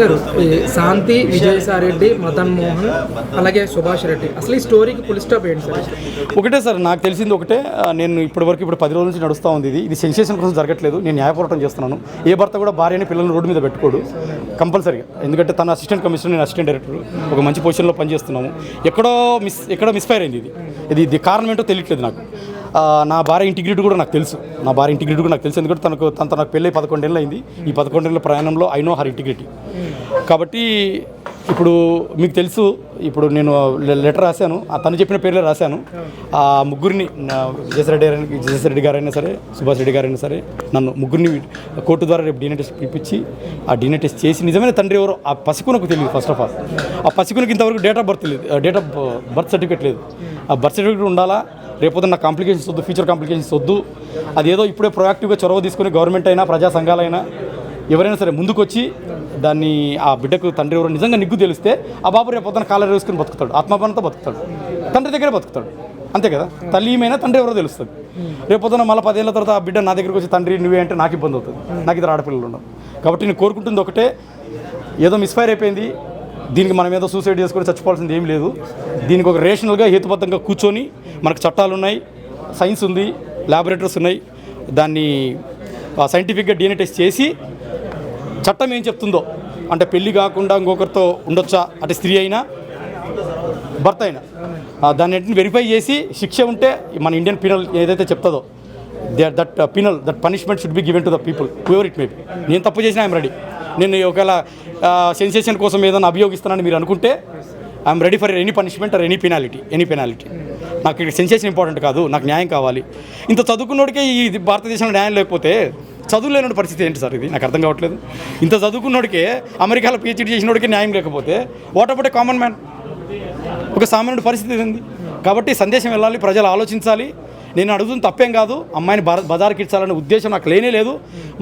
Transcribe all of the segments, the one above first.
గారు శాంతి విజయసాయిరెడ్డి మదన్ మోహన్ అలాగే సుభాష్ రెడ్డి. అసలు ఈ స్టోరీకి పులి స్టాప్ ఏంటి సార్? ఒకటే సార్ నాకు తెలిసింది ఒకటే. నేను ఇప్పటి వరకు ఇప్పుడు పది రోజుల నుంచి నడుస్తూ ఉంది ఇది. ఇది సెన్సేషన్ కోసం జరగట్లేదు. నేను న్యాయ పోరాటం చేస్తున్నాను. ఏ భర్త కూడా భార్యని పిల్లల్ని రోడ్డు మీద పెట్టుకోడు. కంపల్సరీగా. ఎందుకంటే తన అసిస్టెంట్ కమిషనర్ నేను అసిస్టెంట్ డైరెక్టర్ ఒక మంచి పొజిషన్లో పనిచేస్తున్నాము. ఎక్కడో మిస్ ఎక్కడో మిస్ఫైర్ అయింది ఇది. ఇది ఇది కారణం ఏంటో తెలియట్లేదు నాకు. నా భార్య ఇంటిగ్రిటీ కూడా నాకు తెలుసు. నా భార్య ఇంటిగ్రిటీ కూడా నాకు తెలుసు. ఎందుకంటే తనకు తన తనకు పెళ్ళి పదకొండేళ్ళు అయింది. ఈ పదకొండేళ్ళ ప్రయాణంలో ఐ నో హర్ ఇంటిగ్రిటీ కాబట్టి ఇప్పుడు మీకు తెలుసు ఇప్పుడు నేను లెటర్ రాశాను. ఆ తను చెప్పిన పేర్లే రాశాను. ఆ ముగ్గురిని నా విజయసాయిరెడ్డి గారైనా గారైనా సరే సుభాష్ రెడ్డి గారైనా సరే నన్ను ముగ్గురిని కోర్టు ద్వారా రేపు డీఎన్ఏ టెస్ట్ పిలిపించి ఆ డీఎన్ఏ టెస్ట్ చేసి నిజమైన తండ్రి ఎవరో ఆ పసికునకు తెలియదు ఫస్ట్ ఆఫ్ ఆల్ ఆ పసికునకి ఇంతవరకు డేట్ ఆఫ్ బర్త్ లేదు. డేట్ ఆఫ్ బర్త్ సర్టిఫికేట్ లేదు. ఆ బర్త్ సర్టిఫికేట్ ఉండాలా? రేపొద్దున్న కాంప్లికేషన్స్ వద్దు ఫ్యూచర్ కాంప్లికేషన్స్ వద్దు. అదేదో ఇప్పుడే ప్రొయాక్టివ్గా చొరవ తీసుకుని గవర్నమెంట్ అయినా ప్రజా సంఘాలైనా ఎవరైనా సరే ముందుకొచ్చి దాన్ని ఆ బిడ్డకు తండ్రి ఎవరు నిజంగా నిగ్గు తెలిస్తే ఆ బాబు రేపు పొద్దున కాలర్ వేసుకుని బతుకుతాడు ఆత్మాపనంతో బతుకుతాడు. తండ్రి దగ్గరే బతుకుతాడు. అంతే కదా? తల్లి ఏమైనా తండ్రి ఎవరో తెలుస్తుంది. రేపు పొద్దున మళ్ళీ పదేళ్ళ తర్వాత ఆ బిడ్డ నా దగ్గరికి వచ్చి తండ్రి నువ్వే అంటే నాకు ఇబ్బంది అవుతుంది. నాకు ఇద్దరు ఆడపిల్లలు ఉండవు. కాబట్టి నేను కోరుకుంటుంది ఒకటే ఏదో మిస్ఫైర్ అయిపోయింది దీనికి మనం ఏదో సూసైడ్ చేసుకొని చచ్చిపోవాల్సింది ఏం లేదు. దీనికి ఒక రేషనల్గా హేతుబద్ధంగా కూర్చొని మనకు చట్టాలు ఉన్నాయి సైన్స్ ఉంది ల్యాబొరేటరీస్ ఉన్నాయి. దాన్ని సైంటిఫిక్గా డిఎన్ఏ టెస్ట్ చేసి చట్టం ఏం చెప్తుందో అంటే పెళ్ళి కాకుండా ఇంకొకరితో ఉండొచ్చా అంటే స్త్రీ అయినా భర్త అయినా ఆ, దాన్ని వెరిఫై చేసి శిక్ష ఉంటే మన ఇండియన్ పీనల్ ఏదైతే చెప్తుందో that penal that punishment should be given to the people ever it may be నేను తప్పు చేసినా ఐఎమ్ రెడీ నేను ఒకవేళ సెన్సేషన్ కోసం ఏదైనా అభియోగిస్తానని మీరు అనుకుంటే I'm ready for any punishment or any penalty any penalty నాకు ఇక్కడ సెన్సేషన్ ఇంపార్టెంట్ కాదు నాకు న్యాయం కావాలి. ఇంత చదువుకున్నోడికే ఈ భారతదేశంలో న్యాయం లేకపోతే చదువు లేని పరిస్థితి ఏంటి సార్ ఇది? నాకు అర్థం కావట్లేదు. ఇంత చదువుకున్నోడికే అమెరికాలో పిహెచ్డీ చేసినోడికి న్యాయం లేకపోతే what about a common man ఒక సామాన్యుడి పరిస్థితి ఉంది కాబట్టి సందేశం వెళ్ళాలి ప్రజలు ఆలోచించాలి. నేను అడుగుతున్న తప్పేం కాదు. అమ్మాయిని బజార్కి ఇచ్చాలనే ఉద్దేశం నాకు లేనే లేదు.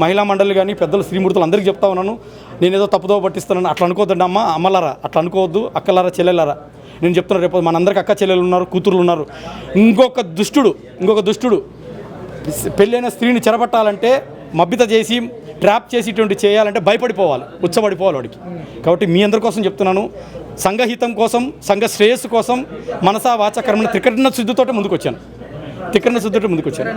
మహిళా మండలి కానీ పెద్దలు శ్రీమూర్తులు అందరికీ చెప్తా ఉన్నాను. నేను ఏదో తప్పుదో పట్టిస్తున్నాను అట్లా అనుకోవద్దండి అమ్మ అమ్మలారా. అట్లా అనుకోవద్దు. అక్కలారా చెల్లెలారా. నేను చెప్తున్నా రేపు మనందరికి అక్క చెల్లెలు ఉన్నారు కూతుర్లు ఉన్నారు. ఇంకొక దుష్టుడు ఇంకొక దుష్టుడు పెళ్ళైన స్త్రీని చెరపట్టాలంటే మబ్బిత చేసి ట్రాప్ చేసి ఇటువంటి చేయాలంటే భయపడిపోవాలి. ఉచ్చబడిపోవాలి వాడికి. కాబట్టి మీ అందరి కోసం చెప్తున్నాను. సంఘహితం కోసం సంఘ శ్రేయస్సు కోసం మనసా వాచకరమైన త్రికటన శుద్ధితోటే ముందుకు వచ్చాను తిక్కన సుద్దుడు ముందుకు వచ్చారు